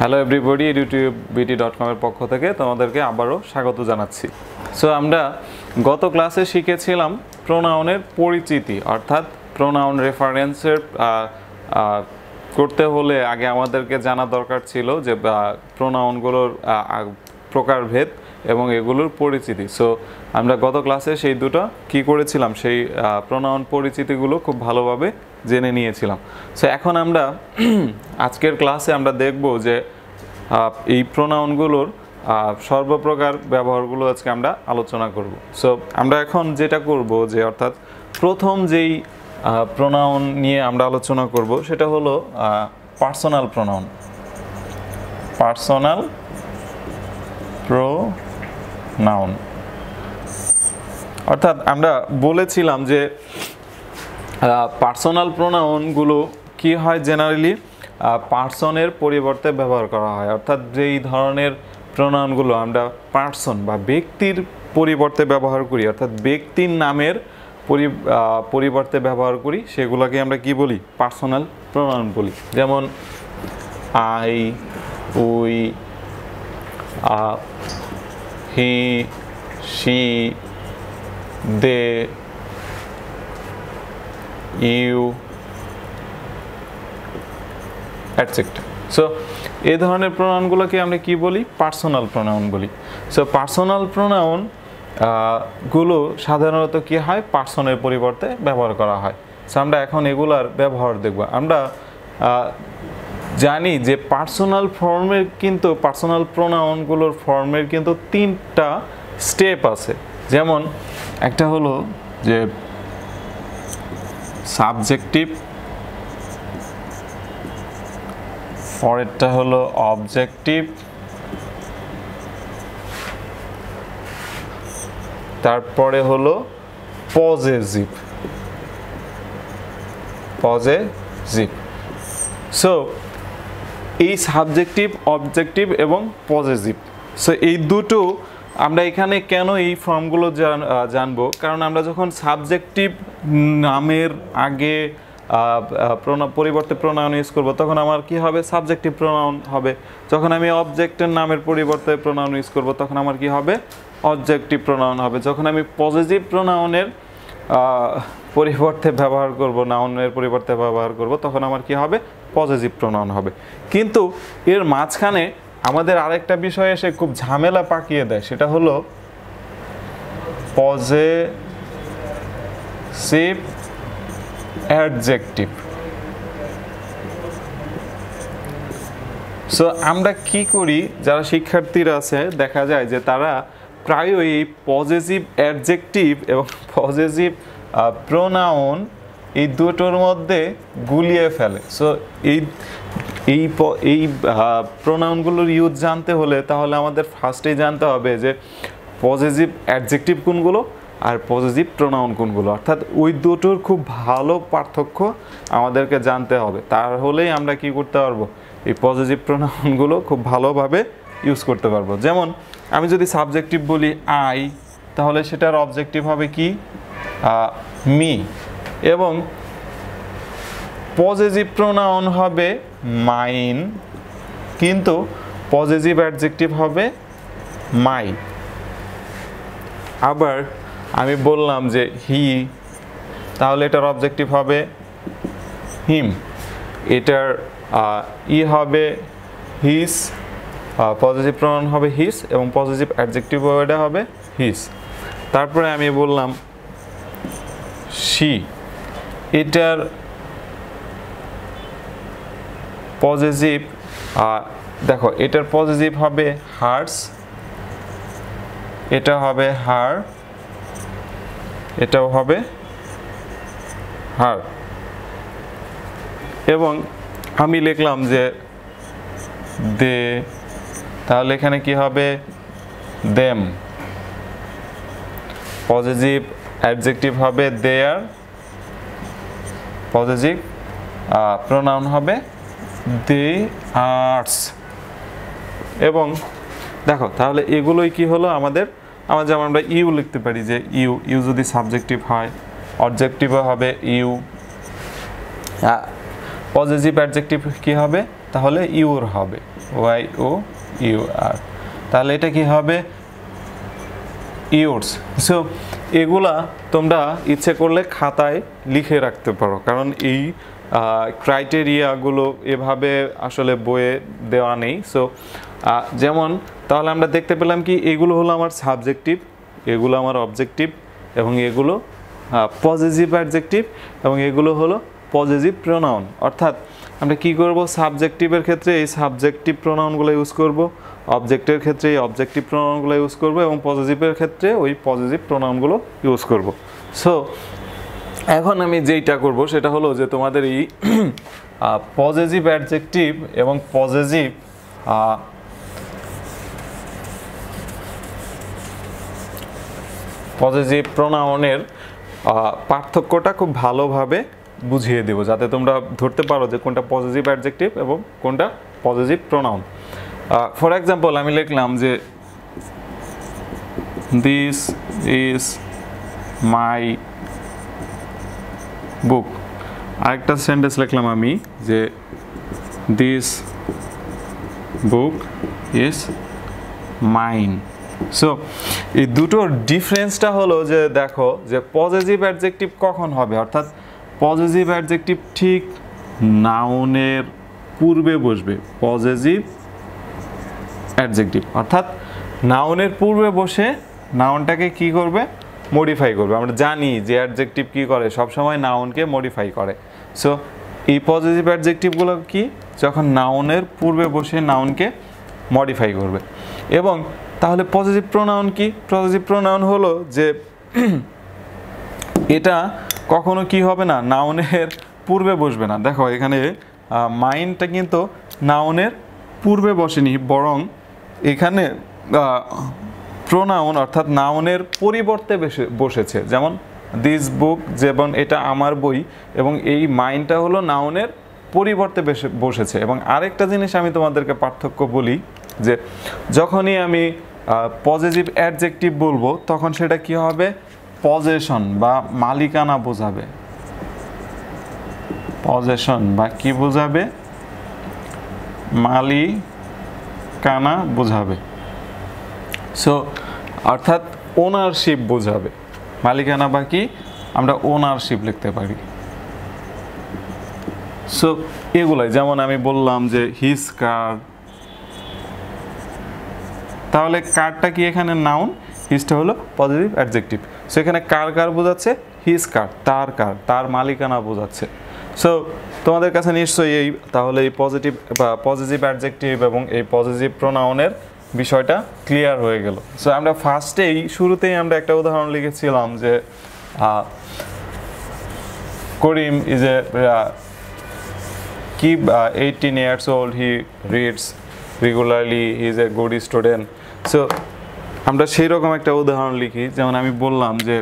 Hello everybody YouTube BT dot কমের পক্ষ থেকে তোমাদেরকে আবারও স্বাগত জানাচ্ছি। সো আমরা গত ক্লাসে শিখেছিলাম প্রোনাউনের পরিচিতি, অর্থাৎ প্রোনাউন রেফারেন্সের করতে হলে আগে আমাদেরকে জানা দরকার ছিল যে প্রোনাউনগুলোর প্রকারভেদ এবং এগুলোর পরিচিতি। সো আমরা গত ক্লাসে সেই দুটো কি করেছিলাম, সেই প্রোনাউন পরিচিতিগুলো খুব ভালোভাবে জেনে নিয়েছিলাম। সো এখন আমরা আজকের ক্লাসে আমরা দেখব যে এই প্রোনাউনগুলোর সর্বপ্রকার ব্যবহারগুলো আজকে আমরা আলোচনা করব। সো আমরা এখন যেটা করব যে, অর্থাৎ প্রথম যেই প্রোনাউন নিয়ে আমরা আলোচনা করব সেটা হলো পার্সোনাল প্রোনাউন। Personal pronoun. অর্থাৎ আমরা বলেছিলাম যে পার্সোনাল প্রোনাউনগুলো কি হয় জেনারেলি পার্সনের পরিবর্তে ব্যবহার করা হয়। অর্থাৎ যেই ধরনের প্রোনাউনগুলো আমরা পার্সন বা ব্যক্তির পরিবর্তে ব্যবহার করি, অর্থাৎ ব্যক্তির নামের পরিবর্তে ব্যবহার করি, সেগুলোকে আমরা কি বলি? পার্সোনাল প্রোনাউন বলি। যেমন I we he, she, they you etcetera so এই ধরনের প্রোনাউনগুলোকে আমরা কি বলি? পার্সোনাল প্রোনাউন বলি। সো পার্সোনাল প্রোনাউনগুলো সাধারণত কি হয়? পার্সনের পরিবর্তে ব্যবহার করা হয়। সো আমরা এখন এগুলার ব্যবহার দেখব। আমরা জানি যে পার্সোনাল ফর্মের কিন্তু পার্সোনাল প্রোনাউনগুলোর ফর্মের কিন্তু তিনটা স্টেপ আছে। যেমন, একটা হলো যে সাবজেক্টিভ। পরেরটা হলো অবজেক্টিভ। তারপরে হলো পজেসিভ। পজেসিভ। সো এই সাবজেক্টিভ, অবজেক্টিভ এবং পজেসিভ। সো এই দুটো আমরা এখানে কেন এই ফর্মগুলো জানব? কারণ আমরা যখন সাবজেক্টিভ নামের আগে পরিবর্তে প্রোনাউন ইউজ করব, তখন আমার কি হবে? সাবজেক্টিভ প্রোনাউন হবে। যখন আমি অবজেক্টের নামের পরিবর্তে প্রোনাউন ইউজ করব, তখন আমার কি হবে? অবজেক্টিভ প্রোনাউন হবে। যখন আমি পজিটিভ প্রোনাউনের পরিবর্তে ব্যবহার করব নাউনের পরিবর্তে ব্যবহার করব, তখন আমার কি হবে? পজিটিভ প্রোনাউন হবে। কিন্তু এর মাঝখানে আমাদের আরেকটা বিষয় এসে খুব ঝামেলা পাকিয়ে দেয়, সেটা হলো পজেসিভ অ্যাডজেক্টিভ সো আমরা কি করি? যারা শিক্ষার্থীরা আছে, দেখা যায় যে তারা প্রায়ই পজিটিভ অ্যাডজেক্টিভ এবং পজিটিভ প্রোনাউন এই দুটোর মধ্যে গুলিয়ে ফেলে। সো এই এই এই প্রোনাউনগুলোর ইউজ জানতে হলে তাহলে আমাদের ফার্স্টেই জানতে হবে যে পজিটিভ অ্যাডজেক্টিভ কোনগুলো আর পজিটিভ প্রোনাউন কোনগুলো। অর্থাৎ ওই দুটোর খুব ভালো পার্থক্য আমাদেরকে জানতে হবে। তাহলেই আমরা কি করতে পারব? এই পজিটিভ প্রোনাউনগুলো খুব ভালোভাবে ইউজ করতে পারব। যেমন, আমি যদি সাবজেক্টিভ বলি আই তাহলে সেটার অবজেক্টিভ হবে কি? মি এবং পজিটিভ প্রোনাউন হবে মাইন কিন্তু পজিটিভ অ্যাডজেক্টিভ হবে মাই আবার আমি বললাম যে হি তাহলে এটার অবজেক্টিভ হবে হিম এটার ই হবে হিস পজিটিভ প্রমাণ হবে হিস এবং পজিটিভ অ্যাডজেক্টিভ ওয়ার্ডে হবে হিস তারপরে আমি বললাম শি এটার পজিটিভ দেখো, এটার পজিটিভ হবে হার্স এটা হবে হার, এটাও হবে হার। এবং আমি লিখলাম যে দে, তাহলে এখানে কি হবে? দেম। পজিটিভ অ্যাডজেক্টিভ হবে দেয়ার পজিটিভ প্রোনাউন হবে দে আর্টস। এবং দেখো, তাহলে এগুলোই কি হলো আমাদের? আমরা যেমন আমরা ইউ লিখতে পারি যে ইউ ইউ যদি সাবজেক্টিভ হয় অবজেক্টিভও হবে ইউ। পজিটিভ অ্যাডজেক্টিভ কি হবে? তাহলে ইউর হবে, ওয়াই ও ইউ আর। তাহলে এটা কি হবে? ইউরস। সো এগুলা তোমরা ইচ্ছে করলে খাতায় লিখে রাখতে পারো। কারণ এই ক্রাইটেরিয়াগুলো এভাবে আসলে বইয়ে দেওয়া নেই। সো যেমন, তাহলে আমরা দেখতে পেলাম কি, এগুলো হলো আমার সাবজেক্টিভ এগুলো আমার অবজেক্টিভ এবং এগুলো পজিটিভ অ্যাডজেক্টিভ এবং এগুলো হলো পজিটিভ প্রোনাউন অর্থাৎ আমরা কি করব? সাবজেক্টিভের ক্ষেত্রে এই সাবজেক্টিভ প্রোনাউনগুলো ইউজ করব। অবজেক্টের ক্ষেত্রে এই অবজেক্টিভ প্রোনাউনগুলো ইউজ করব এবং পজিটিভের ক্ষেত্রে ওই পজিটিভ প্রোনাউনগুলো ইউজ করব। সো এখন আমি যেইটা করব সেটা হলো যে তোমাদের এই পজিটিভ অ্যাডজেক্টিভ এবং পজিটিভ পজিটিভ প্রোনাউনের পার্থক্যটা খুব ভালোভাবে বুঝিয়ে দেব, যাতে তোমরা ধরতে পারো যে কোনটা পজিটিভ অ্যাডজেক্টিভ এবং কোনটা পজিটিভ প্রোনাউন ফর এক্সাম্পল আমি লিখলাম যে দিস ইজ মাই বুক আরেকটা সেন্টেন্স লিখলাম আমি যে this book is mine so এই দুটোর ডিফারেন্সটা হলো যে দেখো, যে পজিটিভ অ্যাডজেক্টিভ কখন হবে? অর্থাৎ পজিটিভ অ্যাডজেক্টিভ ঠিক নাউনের পূর্বে বসবে। পজিটিভ অ্যাডজেক্টিভ অর্থাৎ নাউনের পূর্বে বসে নাউনটাকে কি করবে? মডিফাই করবে। আমরা জানি যে অ্যাডজেক্টিভ কি করে? সবসময় নাউনকে মডিফাই করে। সো এই পজিটিভ অ্যাডজেক্টিভগুলো কি? যখন নাউনের পূর্বে বসে নাউনকে মডিফাই করবে। এবং তাহলে পজিটিভ প্রোনাউন কি? পজিটিভ প্রোনাউন হলো যে এটা কখনো কি হবে না? নাউনের পূর্বে বসবে না। দেখো, এখানে মাইন্ডটা কিন্তু নাউনের পূর্বে বসেনি, বরং এখানে প্রোনাউন অর্থাৎ নাউনের পরিবর্তে বসেছে। যেমন দিস বুক যেমন এটা আমার বই, এবং এই মাইন্ডটা হলো নাউনের পরিবর্তে বসেছে। এবং আরেকটা জিনিস আমি তোমাদেরকে পার্থক্য বলি, যে যখনই আমি পজিটিভ অ্যাডজেক্টিভ বলব, তখন সেটা কি হবে? পজেশন বা মালিকানা বোঝাবে। পজেশন বা কি বোঝাবে? মালিকানা বোঝাবে। সো অর্থাৎ ওনারশিপ বোঝাবে। মালিকানা বা কি আমরা ওনারশিপ লিখতে পারি। সো এগুলাই, যেমন আমি বললাম যে হিস কার তাহলে কারটা কি এখানে নাউন হিসটা হলো পজিটিভ অ্যাডজেক্টিভ সো এখানে কার কার বোঝাচ্ছে? হিস কার তার কার তার মালিকানা বোঝাচ্ছে। সো তোমাদের কাছে নিশ্চয়ই এই, তাহলে এই পজিটিভ বা পজিটিভ অ্যাডজেক্টিভ এবং এই পজিটিভ প্রোনাউনের বিষয়টা ক্লিয়ার হয়ে গেল। সো আমরা ফার্স্টেই শুরুতেই আমরা একটা উদাহরণ লিখেছিলাম যে করিম ইজ এ কি eighteen years old he reads regularly he is a good student so আমরা সেই রকম একটা উদাহরণ লিখি, যেমন আমি বললাম যে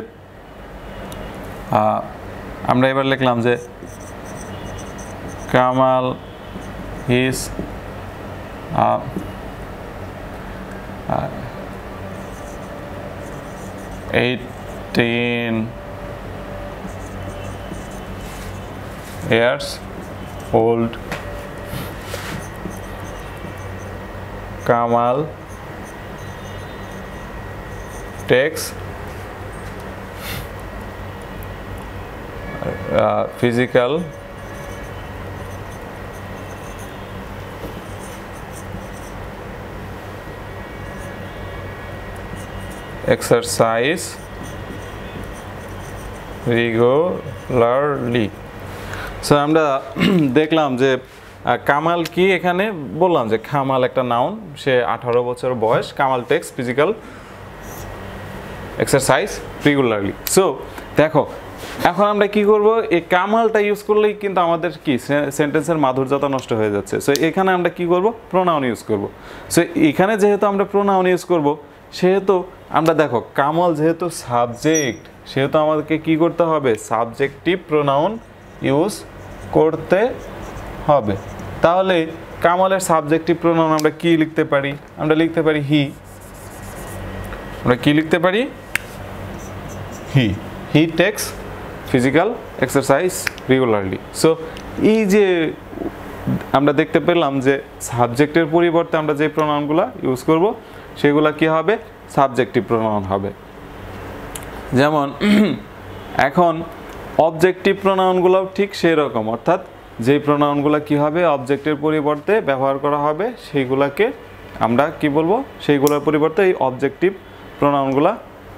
আমরা এবার লিখলাম যে Kamal is uh, uh, 18 years old. Kamal takes uh, physical exercise, regularly. So আমরা দেখলাম যে কামাল কি এখানে বললাম যে, কামাল একটা নাউন সে আঠারো বছর বয়স, Kamal takes physical exercise regularly so দেখো, এখন আমরা কি করব? এই কামালটা ইউজ করলেই কিন্তু আমাদের কি সেন্টেন্সের মাধুর্যতা নষ্ট হয়ে যাচ্ছে। সো এখানে আমরা কি করব? প্রোনাউন ইউজ করব। সো এখানে যেহেতু আমরা প্রোনাউন ইউজ করব, সেহেতু আমরা দেখো, কামাল যেহেতু সাবজেক্ট সেহেতু আমাদেরকে কি করতে হবে? সাবজেক্টিভ প্রোনাউন ইউজ করতে হবে। তাহলে কামালের সাবজেক্টিভ প্রোনাউন আমরা কি লিখতে পারি? আমরা লিখতে পারি হি আমরা কি লিখতে পারি? He he takes physical exercise regularly so এই যে আমরা দেখতে পেলাম যে সাবজেক্টের পরিবর্তে আমরা যে প্রোনাউনগুলো ইউজ করব, সেগুলো কি হবে? সাবজেক্টিভ প্রোনাউন হবে। যেমন, এখন অবজেক্টিভ প্রোনাউনগুলোও ঠিক সেই রকম অর্থাৎ যেই প্রোনাউনগুলো কি হবে? অবজেক্টের পরিবর্তে ব্যবহার করা হবে, সেইগুলোকে আমরা কি বলব? সেইগুলোর পরিবর্তে এই অবজেক্টিভ প্রোনাউনগুলো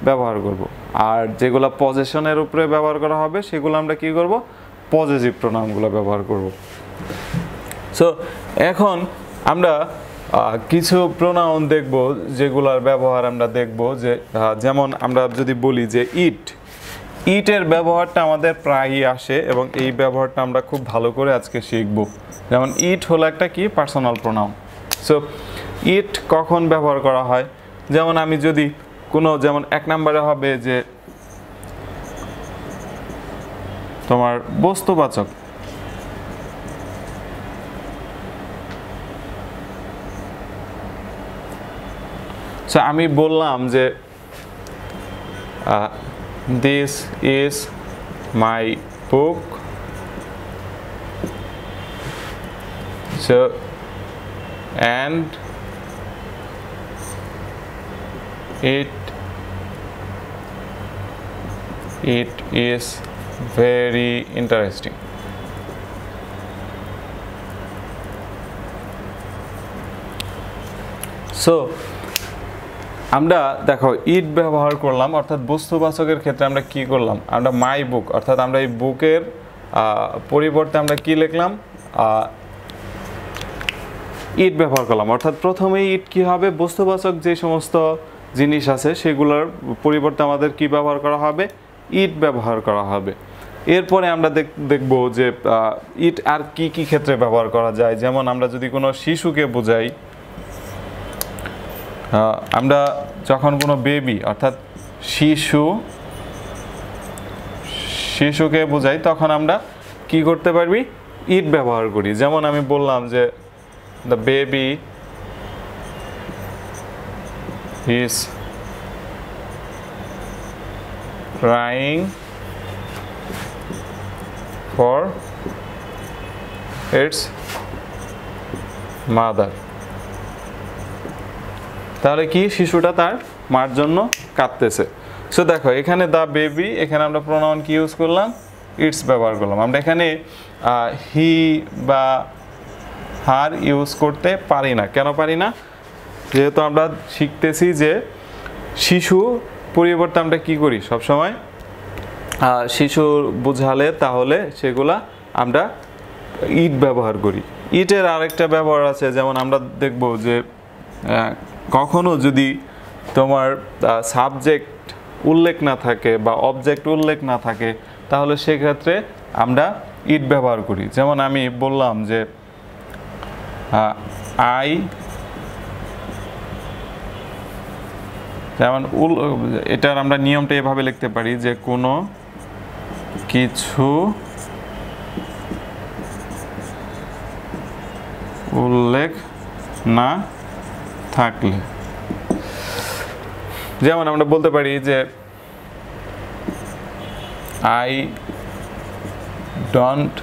ব্যবহার করব। আর যেগুলো পজেশনের উপরে ব্যবহার করা হবে, সেগুলো আমরা কি করব? পজিটিভ প্রোনাউনগুলো ব্যবহার করব। সো এখন আমরা কিছু প্রোনাউন দেখব যেগুলোর ব্যবহার আমরা দেখব যে যেমন আমরা যদি বলি যে ইট ইটের ব্যবহারটা আমাদের প্রায়ই আসে এবং এই ব্যবহারটা আমরা খুব ভালো করে আজকে শিখব। যেমন ইট হলো একটা কি? পার্সোনাল প্রোনাউন সো ইট কখন ব্যবহার করা হয়? যেমন আমি যদি কোনো, যেমন এক নম্বরে হবে যে তোমার বস্তুবাচক। সো আমি বললাম যে this is my book so and it it is very interesting. So আমরা দেখো, ইট ব্যবহার করলাম, অর্থাৎ বস্তুবাচকের ক্ষেত্রে আমরা কি করলাম? আমরা মাই বুক অর্থাৎ আমরা এই বুকের পরিবর্তে আমরা কি লিখলাম? ইট ব্যবহার করলাম। অর্থাৎ প্রথমেই ইট কি হবে? বস্তুবাচক যে সমস্ত জিনিস আছে, সেগুলোর পরিবর্তে আমাদের কি ব্যবহার করা হবে? ইট ব্যবহার করা হবে। এরপরে আমরা দেখ- দেখব যে ইট আর কি কি ক্ষেত্রে ব্যবহার করা যায়। যেমন আমরা যদি কোনো শিশুকে বোঝাই আমরা যখন কোনো বেবি অর্থাৎ শিশু, শিশুকে বোঝাই, তখন আমরা কি করতে পারবি? ইট ব্যবহার করি। যেমন আমি বললাম যে the baby is crying for its mother. তাহলে কি শিশুটা তার মার জন্য কাঁদতেছে? সো দেখো, এখানে দা বেবি এখানে আমরা প্রোনাউন কি ইউজ করলাম? ইটস ব্যবহার করলাম। আমরা এখানে হি বা হার ইউজ করতে পারি না। কেন পারি না? যেহেতু আমরা শিখতেছি যে শিশু পরিবর্তে আমরা কি করি সবসময়? শিশু বুঝালে তাহলে সেগুলা আমরা ইট ব্যবহার করি। ইটের আরেকটা ব্যবহার আছে, যেমন আমরা দেখব যে কখনো যদি তোমার সাবজেক্ট উল্লেখ না থাকে বা অবজেক্ট উল্লেখ না থাকে, তাহলে সেক্ষেত্রে আমরা ইট ব্যবহার করি। যেমন আমি বললাম যে আই যেমন উল, এটার আমরা নিয়মটা এভাবে লিখতে পারি যে, কোনো কিছু উল্লেখ না থাকলে। যেমন আমরা বলতে পারি যে I don't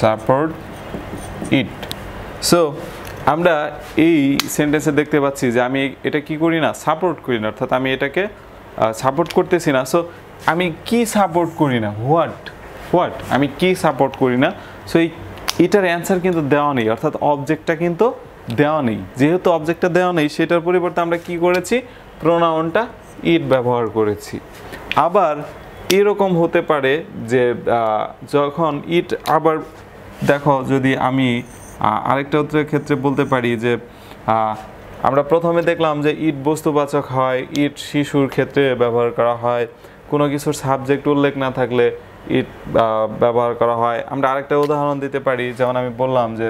support it so আমরা এই সেন্টেন্সে দেখতে পাচ্ছি যে, আমি এটা কি করি না সাপোর্ট করি না। অর্থাৎ আমি এটাকে সাপোর্ট করতেছি না। সো আমি কি সাপোর্ট করি না? হোয়াট হোয়াট আমি কি সাপোর্ট করি না? সো এই এটার অ্যান্সার কিন্তু দেওয়া নেই, অর্থাৎ অবজেক্টটা কিন্তু দেওয়া নেই। যেহেতু অবজেক্টটা দেওয়া নেই, সেটার পরিবর্তে আমরা কি করেছি? প্রোনাউনটা ইট ব্যবহার করেছি। আবার এরকম হতে পারে যে যখন ইট আবার, দেখো যদি আমি আরেকটা উত্তরের ক্ষেত্রে বলতে পারি যে আমরা প্রথমে দেখলাম যে ইট বস্তুবাচক হয় ইট শিশুর ক্ষেত্রে ব্যবহার করা হয়। কোনো কিছুর সাবজেক্ট উল্লেখ না থাকলে ইট ব্যবহার করা হয় আমরা আরেকটা উদাহরণ দিতে পারি যেমন আমি বললাম যে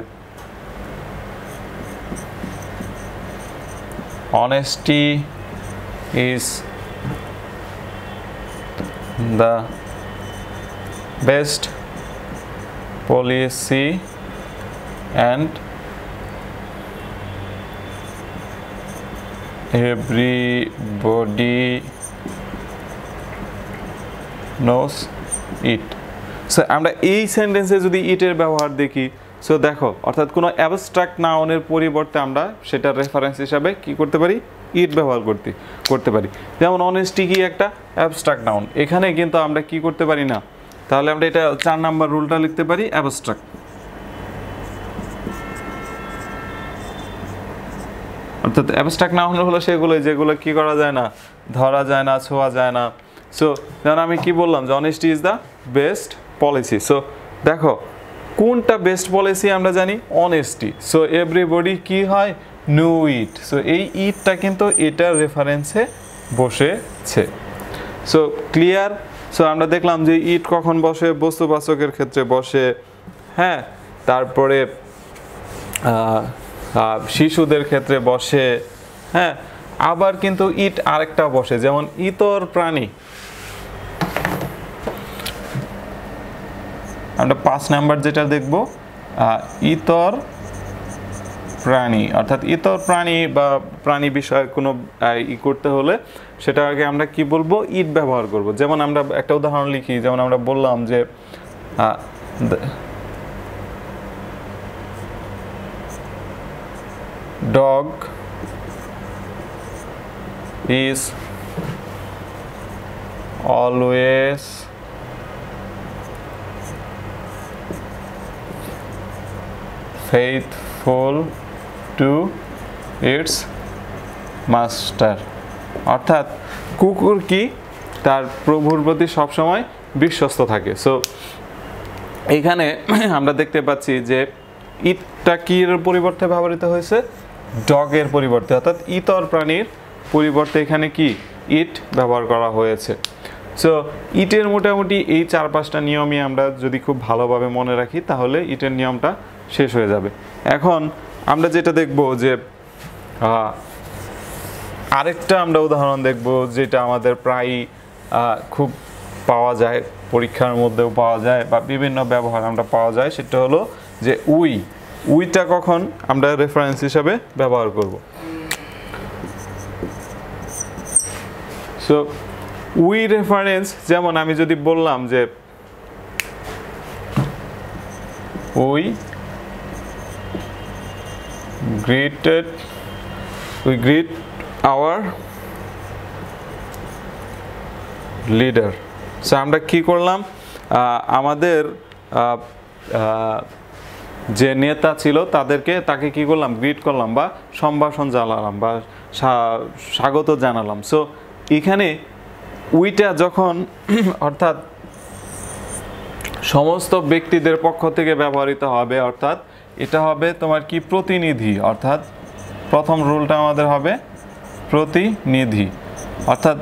honesty is the best policy and everybody knows it so আমরা এই সেন্টেন্সে যদি ইটের ব্যবহার দেখি সো দেখো, অর্থাৎ কোনো অ্যাবস্ট্রাক্ট নাউনের পরিবর্তে আমরা সেটার রেফারেন্স হিসাবে কি করতে পারি? ইট ব্যবহার করতে করতে পারি। যেমন অনেস্টি কি একটা? অ্যাবস্ট্রাক্ট নাউন এখানে কিন্তু আমরা কি করতে পারি না? তাহলে আমরা এটা চার নাম্বার রুলটা লিখতে পারি অ্যাবস্ট্রাক্ট অর্থাৎ অ্যাবস্ট্রাক্ট নাউন হলো সেগুলো, যেগুলো কি করা যায় না, ধরা যায় না, ছোঁয়া যায় না। সো যেমন আমি কি বললাম যে honesty is the best policy so দেখো, কোনটা বেস্ট পলিসি আমরা জানি? অনেস্টি সো এভরিবডি কি হয়? নো ইট সো এই ইটটা কিন্তু এটার রেফারেন্সে বসেছে। সো ক্লিয়ার সো আমরা দেখলাম যে ইট কখন বসে? বস্তুবাচকের ক্ষেত্রে বসে। হ্যাঁ? তারপরে শিশুদের ক্ষেত্রে বসে। হ্যাঁ? আবার কিন্তু ইট আরেকটা বসে। যেমন, ইতর প্রাণী। আমরা পাঁচ নাম্বার যেটা দেখব ইতর প্রাণী। অর্থাৎ ইতর প্রাণী বা প্রাণী বিষয়ে কোনো ই করতে হলে সেটা আগে আমরা কি বলব? ইট ব্যবহার করব। যেমন আমরা একটা উদাহরণ লিখি, যেমন আমরা বললাম যে dog is always faithful to its master. অর্থাৎ কুকুর কি? তার প্রভুর প্রতি সবসময় বিশ্বস্ত থাকে। সো এইখানে আমরা দেখতে পাচ্ছি যে ইটটা কির পরিবর্তে ব্যবহৃত হয়েছে? ডগের পরিবর্তে। অর্থাৎ ইতর প্রাণীর পরিবর্তে এখানে কি? ইট ব্যবহার করা হয়েছে। সো ইটের মোটামুটি এই চার পাঁচটা নিয়মই আমরা যদি খুব ভালোভাবে মনে রাখি, তাহলে ইটের নিয়মটা শেষ হয়ে যাবে। এখন আমরা যেটা দেখব যে আরেকটা আমরা উদাহরণ দেখব যেটা আমাদের প্রায় খুব পাওয়া যায়, পরীক্ষার মধ্যেও পাওয়া যায় বা বিভিন্ন ব্যবহার আমরা পাওয়া যায়, সেটা হলো যে উই। উইটা কখন আমরা রেফারেন্স হিসাবে ব্যবহার করব। সো উই রেফারেন্স যেমন আমি যদি বললাম যে, we greeted we greet our leader so আমরা কি করলাম? আমাদের যে নেতা ছিল তাদেরকে, তাকে কি করলাম? গ্রিট করলাম বা সম্ভাষণ জানালাম বা স্বা- স্বাগত জানালাম। সো এখানে উইটা যখন, অর্থাৎ সমস্ত ব্যক্তিদের পক্ষ থেকে ব্যবহৃত হবে, অর্থাৎ এটা হবে তোমার কি প্রতিনিধি, অর্থাৎ প্রথম রুলটা আমাদের হবে প্রতিনিধি। অর্থাৎ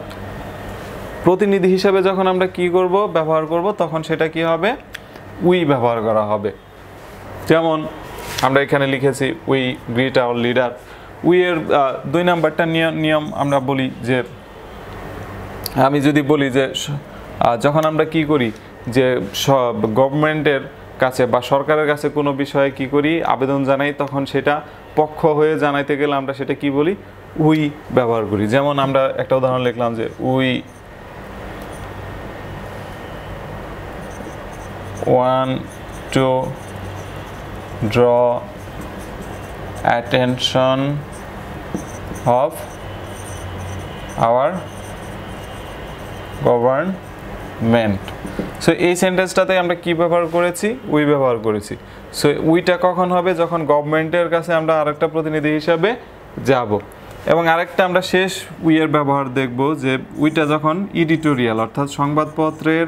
প্রতিনিধি হিসেবে যখন আমরা কি করব, ব্যবহার করব, তখন সেটা কি হবে? উই ব্যবহার করা হবে। যেমন আমরা এখানে লিখেছি উই গ্রিট আওয়ার লিডার উইয়ের দুই নাম্বারটা নিয়ম আমরা বলি যে, আমি যদি বলি যে যখন আমরা কি করি, যে সব গভর্নমেন্টের কাছে বা সরকারের কাছে কোনো বিষয়ে কি করি আবেদন জানাই, তখন সেটা পক্ষ হয়ে জানাইতে গেলে আমরা সেটা কি বলি? উই ব্যবহার করি। যেমন আমরা একটা উদাহরণ লিখলাম যে, we want to draw attention of our government. So এই সেন্টেন্সটাতে আমরা কি ব্যবহার করেছি? উই ব্যবহার করেছি। সো উইটা কখন হবে? যখন গভর্নমেন্টের কাছে আমরা আরেকটা প্রতিনিধি হিসাবে যাব। এবং আরেকটা আমরা শেষ উইয়ের ব্যবহার দেখব যে উইটা যখন ইডিটোরিয়াল অর্থাৎ সংবাদপত্রের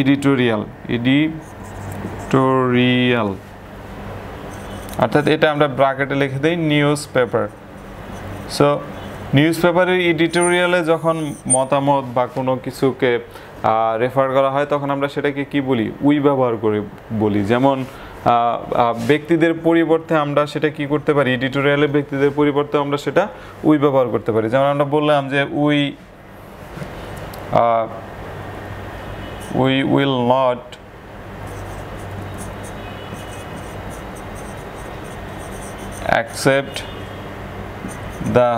ইডিটোরিয়াল ইডিটোরিয়াল অর্থাৎ এটা আমরা ব্রাকেটে লিখে দিই নিউজ পেপার সো নিউজ পেপারের এডিটোরিয়ালে যখন মতামত বা কোনো কিছুকে রেফার করা হয়, তখন আমরা সেটাকে কি বলি? উই ব্যবহার করে বলি। যেমন ব্যক্তিদের পরিবর্তে আমরা সেটা কি করতে পারি? এডিটোরিয়ালে ব্যক্তিদের পরিবর্তে আমরা সেটা উই ব্যবহার করতে পারি। যেমন আমরা বললাম যে we we will not accept the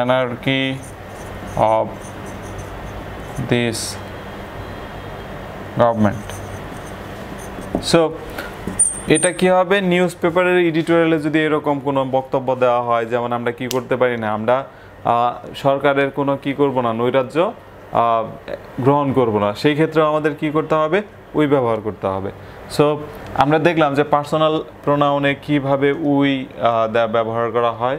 anarchy of this government so এটা কি হবে? নিউজ পেপারের এডিটোরিয়ালে যদি এরকম কোনো বক্তব্য দেওয়া হয়, যেমন আমরা কি করতে পারি না, আমরা সরকারের কোনো কি করব না, নৈরাজ্য গ্রহণ করব না, সেই ক্ষেত্রে আমাদের কি করতে হবে? উই ব্যবহার করতে হবে। সো আমরা দেখলাম যে পার্সোনাল প্রোনাউনে কীভাবে উই ব্যবহার করা হয়।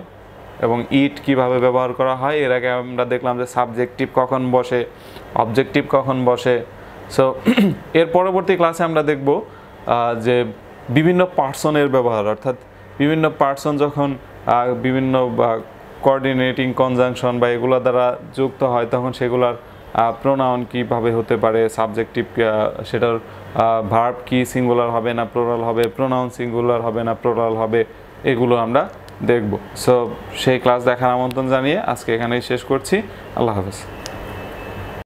এবং ইট কীভাবে ব্যবহার করা হয়, এর আগে আমরা দেখলাম যে সাবজেক্টিভ কখন বসে অবজেক্টিভ কখন বসে। সো এর পরবর্তী ক্লাসে আমরা দেখব যে বিভিন্ন পার্সনের ব্যবহার, অর্থাৎ বিভিন্ন পার্সন যখন বিভিন্ন কোঅর্ডিনেটিং কনজাংশন বা এগুলো দ্বারা যুক্ত হয়, তখন সেগুলোর প্রোনাউন কীভাবে হতে পারে সাবজেক্টিভ সেটার ভার্ব কি সিঙ্গুলার হবে না প্লোরাল হবে প্রোনাউন সিঙ্গুলার হবে না প্লোরাল হবে, এগুলো আমরা দেখব। সো সেই ক্লাস দেখার আমন্ত্রণ জানিয়ে আজকে এখানেই শেষ করছি। আল্লাহ হাফেজ।